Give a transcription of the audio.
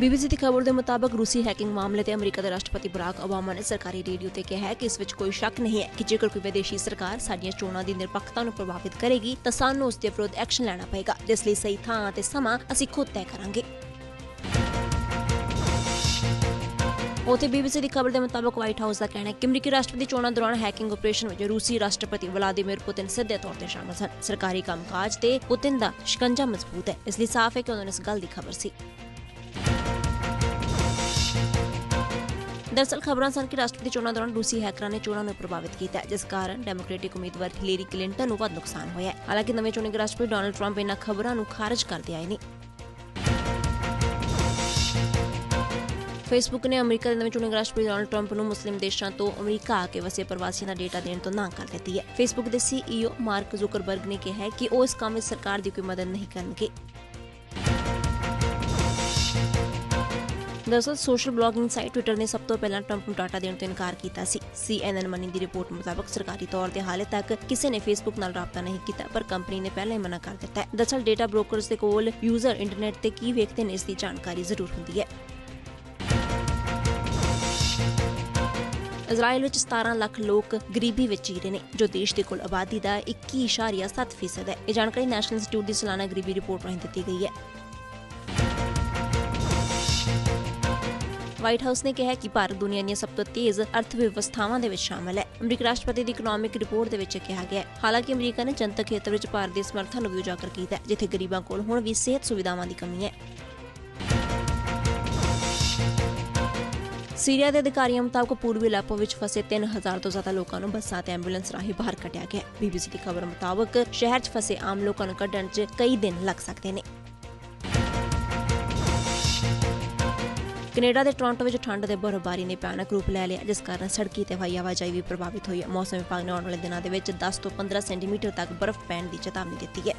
BBC ਦੀ ਖਬਰ ਦੇ ਮੁਤਾਬਕ ਰੂਸੀ ਹੈਕਿੰਗ ਮਾਮਲੇ ਤੇ ਅਮਰੀਕਾ ਦੇ ਰਾਸ਼ਟਰਪਤੀ ਬਰਾਕ ਓਬਾਮਾ ਨੇ ਸਰਕਾਰੀ ਰੇਡੀਓ ਤੇ ਕਿਹਾ ਹੈ ਕਿ ਇਸ ਵਿੱਚ ਕੋਈ ਸ਼ੱਕ ਨਹੀਂ ਹੈ ਕਿ ਜੇਕਰ ਕੋਈ ਵਿਦੇਸ਼ੀ ਸਰਕਾਰ ਸਾਡੀਆਂ ਚੋਣਾਂ ਦੀ ਨਿਰਪੱਖਤਾ ਨੂੰ ਪ੍ਰਭਾਵਿਤ ਕਰੇਗੀ, ਤਾਂ ਸਾਨੂੰ ਉਸ ਦੇ ਵਿਰੁੱਧ ਐਕਸ਼ਨ ਲੈਣਾ ਪਏਗਾ। ਜਿਸ ਲਈ ਸਹੀ ਥਾਂ ਅਤੇ ਸਮਾਂ ਅਸੀਂ ਖੁਦ ਤੈਅ ਕਰਾਂਗੇ। ਉਥੇ ਬੀਬੀਸੀ ਦੀ ਖਬਰ ਦੇ ਮੁਤਾਬਕ ਵਾਈਟ ਹਾਊਸ ਦਾ ਕਹਿਣਾ ਹੈ ਕਿ ਅਮਰੀਕੀ ਰਾਸ਼ਟਰਪਤੀ ਚੋਣਾਂ ਦੌਰਾਨ ਹੈਕਿੰਗ ਆਪਰੇਸ਼ਨ ਵਿੱਚ ਰੂਸੀ ਰਾਸ਼ਟਰਪਤੀ ਵਲਾਦੀਮੀਰ ਪੁਤਿਨ ਸਿੱਧੇ ਤੌਰ ਤੇ ਸ਼ਾਮਲ ਸਨ। ਸਰਕਾਰੀ ਕੰਮਕਾਜ ਤੇ ਪੁਤਿਨ ਦਾ ਸ਼ਿਕੰਜਾ ਮਜ਼ਬੂਤ ਹੈ। ਇਸ ਲਈ ਸਾਫ਼ ਹੈ ਕਿ ਉਹਨਾਂ ਨੂੰ ਇਸ ਗੱਲ ਦੀ ਖਬਰ ਸੀ। ਦਰਅਸਲ ਖਬਰਾਂ ਸਨ ਕਿ ਰਾਸ਼ਟਰਪਤੀ ਚੋਣਾਂ ਦੌਰਾਨ ਰੂਸੀ ਹੈਕਰਾਂ ਨੇ ਚੋਣਾਂ ਨੂੰ ਪ੍ਰਭਾਵਿਤ ਕੀਤਾ ਜਿਸ ਕਾਰਨ ਡੈਮੋਕ੍ਰੈਟਿਕ ਉਮੀਦਵਾਰ ਹਿਲੇਰੀ ਕਲਿੰਟਨ ਨੂੰ ਵੱਧ ਨੁਕਸਾਨ ਹੋਇਆ ਹਾਲਾਂਕਿ ਨਵੇਂ ਚੁਣੇ ਗਏ ਰਾਸ਼ਟਰਪਤੀ ਡੋਨਾਲਡ ਟਰੰਪ ਇਹਨਾਂ ਖਬਰਾਂ ਨੂੰ ਖਾਰਜ ਕਰਦੇ ਆਏ ਨੇ। ਫੇਸਬੁੱਕ ਨੇ ਅਮਰੀਕਾ ਦੇ ਨਵੇਂ ਚੁਣੇ ਗਏ ਰਾਸ਼ਟਰਪਤੀ ਡੋਨਾਲਡ ਟਰੰਪ ਨੂੰ ਮੁਸਲਿਮ ਦੇਸ਼ਾਂ ਤੋਂ ਅਮਰੀਕਾ ਆ ਕੇ ਵਸੇ ਪ੍ਰਵਾਸੀਆਂ ਦਾ ਡੇਟਾ ਦੇਣ ਤੋਂ ਨਾ ਕਰ ਦਿੱਤੀ ਹੈ। ਫੇਸਬੁੱਕ ਦੇ ਸੀਈਓ ਮਾਰਕ ਜ਼ੁਕਰਬਰਗ ਨੇ ਕਿਹਾ ਕਿ ਉਹ ਇਸ ਕੰਮ ਵਿੱਚ ਸਰਕਾਰ ਦੀ ਕੋਈ ਮਦਦ ਨਹੀਂ ਕਰਨਗੇ। ਦਰਅਸਲ ਸੋਸ਼ਲ ਬਲੌਗਿੰਗ ਸਾਈਟ ਟਵਿੱਟਰ ਨੇ ਸਭ ਤੋਂ ਪਹਿਲਾਂ ਟਰੰਪ ਨੂੰ ਡਾਟਾ ਦੇਣ ਤੋਂ ਇਨਕਾਰ ਕੀਤਾ ਸੀ। CNN ਮਨੀ ਦੀ ਰਿਪੋਰਟ ਮੁਤਾਬਕ ਸਰਕਾਰੀ ਤੌਰ ਤੇ ਹਾਲੇ ਤੱਕ ਕਿਸੇ ਨੇ ਫੇਸਬੁੱਕ ਨਾਲ ਰਾਬਤਾ ਨਹੀਂ ਕੀਤਾ, ਪਰ ਕੰਪਨੀ ਨੇ ਪਹਿਲਾਂ ਹੀ ਮਨਾ ਕਰ ਦਿੱਤਾ ਹੈ। ਦਰਅਸਲ ਡੇਟਾ ਬ੍ਰੋਕਰਸ ਦੇ ਕੋਲ ਯੂਜ਼ਰ ਇੰਟਰਨੈਟ ਤੇ ਕੀ ਵੇਖਦੇ ਨੇ ਇਸ ਦੀ ਜਾਣਕਾਰੀ ਜ਼ਰੂਰ ਹੁੰਦੀ ਹੈ। ਇਜ਼ਰਾਈਲ ਵਿੱਚ 17 ਲੱਖ ਲੋਕ ਗਰੀਬੀ ਵਿੱਚ ਜੀ ਰਹੇ ਨੇ, ਜੋ ਦੇਸ਼ ਦੇ ਕੁੱਲ ਆਬਾਦੀ ਦਾ 21.7% ਹੈ। ਇਹ ਜਾਣਕਾਰੀ ਨੈਸ਼ਨਲ ਇੰਸਟੀਚਿਊਟ ਦੀ ਸਾਲਾਨਾ ਗਰੀਬੀ ਰਿਪੋਰਟ ਰਾਹੀਂ ਦਿੱਤੀ ਗਈ ਹੈ। ਵਾਈਟ ਹਾਊਸ ਨੇ ਕਿਹਾ ਕਿ ਭਾਰਤ ਦੁਨੀਆ ਦੀਆਂ ਸਭ ਤੋਂ ਤੇਜ਼ ਅਰਥ ਵਿਵਸਥਾਵਾਂ ਦੇ ਵਿੱਚ ਸ਼ਾਮਲ ਹੈ। ਅਮਰੀਕੀ ਰਾਸ਼ਟਰਪਤੀ ਦੀ ਇਕਨੋਮਿਕ ਰਿਪੋਰਟ ਦੇ ਵਿੱਚ ਕਿਹਾ ਗਿਆ ਹੈ। ਹਾਲਾਂਕਿ ਅਮਰੀਕਾ ਨੇ ਜਨਤਕ ਖੇਤਰ ਵਿੱਚ ਭਾਰਤ ਦੀ ਸਮਰਥਨ ਨੂੰ ਵੀ ਉਜਾਗਰ ਕੀਤਾ ਹੈ, ਜਿੱਥੇ ਗਰੀਬਾਂ ਕੋਲ ਹੁਣ ਵੀ ਸਿਹਤ ਸੁਵਿਧਾਵਾਂ ਦੀ ਕਮੀ ਹੈ। ਸੀਰੀਆ ਦੇ ਅਧਿਕਾਰੀਆਂ ਮੁਤਾਬਕ ਪੂਰਬੀ ਇਲਾਕੋ ਵਿੱਚ ਫਸੇ 3000 ਤੋਂ ਜ਼ਿਆਦਾ ਲੋਕਾਂ ਨੂੰ ਬੱਸਾਂ ਤੇ ਐਂਬੂਲੈਂਸ ਰਾਹੀਂ ਬਾਹਰ ਕੱਢਿਆ ਗਿਆ ਬੀਬੀਸੀ ਦੀ ਖਬਰ ਮੁਤਾਬਕ ਸ਼ਹਿਰ 'ਚ ਫਸੇ ਆਮ ਲੋਕਾਂ ਨੂੰ ਕੱਢਣ 'ਚ ਕਈ ਦਿਨ ਲੱਗ ਸਕਦੇ ਨੇ। ਕੈਨੇਡਾ ਦੇ ਟੋਰਾਂਟੋ ਵਿੱਚ ਠੰਡ ਦੇ ਬਰਫ਼ਬਾਰੀ ਨੇ ਭਿਆਨਕ ਰੂਪ ਲੈ ਲਿਆ, ਜਿਸ ਕਾਰਨ ਸੜਕੀ ਤੇ ਹਵਾਈ ਆਵਾਜਾਈ ਵੀ ਪ੍ਰਭਾਵਿਤ ਹੋਈ ਹੈ। ਮੌਸਮ ਵਿਭਾਗ ਨੇ ਆਉਣ ਵਾਲੇ ਦਿਨਾਂ ਦੇ ਵਿੱਚ 10 ਤੋਂ 15 ਸੈਂਟੀਮੀਟਰ ਤੱਕ ਬਰਫ਼ ਪੈਣ ਦੀ ਚੇਤਾਵਨੀ ਦਿੱਤੀ ਹੈ।